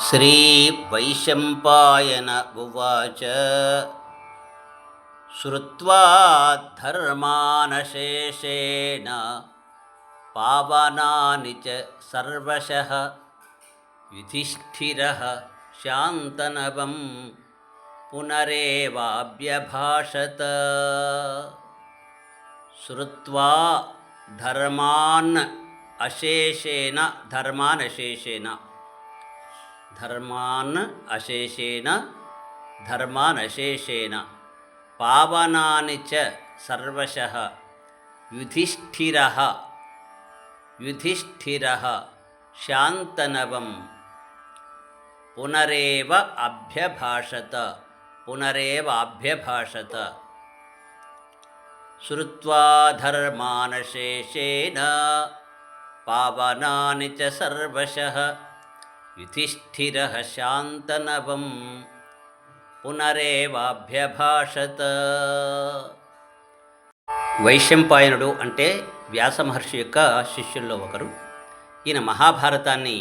श्रीवैशम्पायन उवाच। श्रुत्वा धर्मानशेषेण पावनानि च सर्वशः युधिष्ठिरः शान्तनवं पुनरेवाभ्यभाषत। श्रुत्वा धर्मान् अशेषेण धर्मान् अशेषेण धर्मान् अशेषेण धर्मान् अशेषेण। पावनानि च सर्वशः। युधिष्ठिरः। युधिष्ठिरः। शान्तनवं पुनरेव अभ्यभाषत। पुनरेव अभ्यभाषत। श्रुत्वा धर्मानशेषेण पावनानि च सर्वशः। युधिष्ठिरः शान्तनवं పునరేవాభ్యభాషత వైశంపాయనుడు అంటే వ్యాస మహర్షి యొక్క శిష్యుల్లో ఒకరు ఈయన మహాభారతాన్ని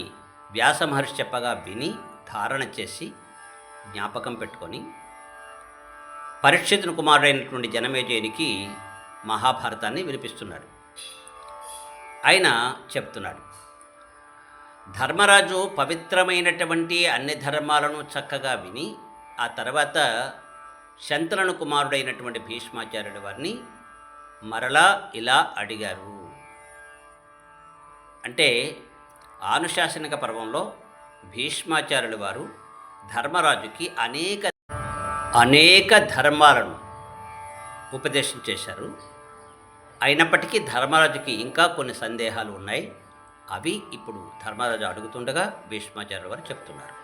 వ్యాస మహర్షి చెప్పగా విని ధారణ చేసి జ్ఞాపకం పెట్టుకొని పరీక్షితుని కుమారుడైనటువంటి జనమేజయునికి మహాభారతాన్ని వినిపిస్తున్నాడు ఆయన చెప్తున్నాడు ధర్మరాజు పవిత్రమైనటువంటి అన్ని ధర్మాలను చక్కగా విని ఆ తర్వాత శంతలను కుమారుడైనటువంటి భీష్మాచార్యుడు వారిని మరలా ఇలా అడిగారు. అంటే ఆనుశాసనిక పర్వంలో భీష్మాచార్యుల వారు ధర్మరాజుకి అనేక అనేక ధర్మాలను ఉపదేశం చేశారు. అయినప్పటికీ ధర్మరాజుకి ఇంకా కొన్ని సందేహాలు ఉన్నాయి. అవి ఇప్పుడు ధర్మరాజు అడుగుతుండగా భీష్మాచార్యుల వారు చెప్తున్నారు.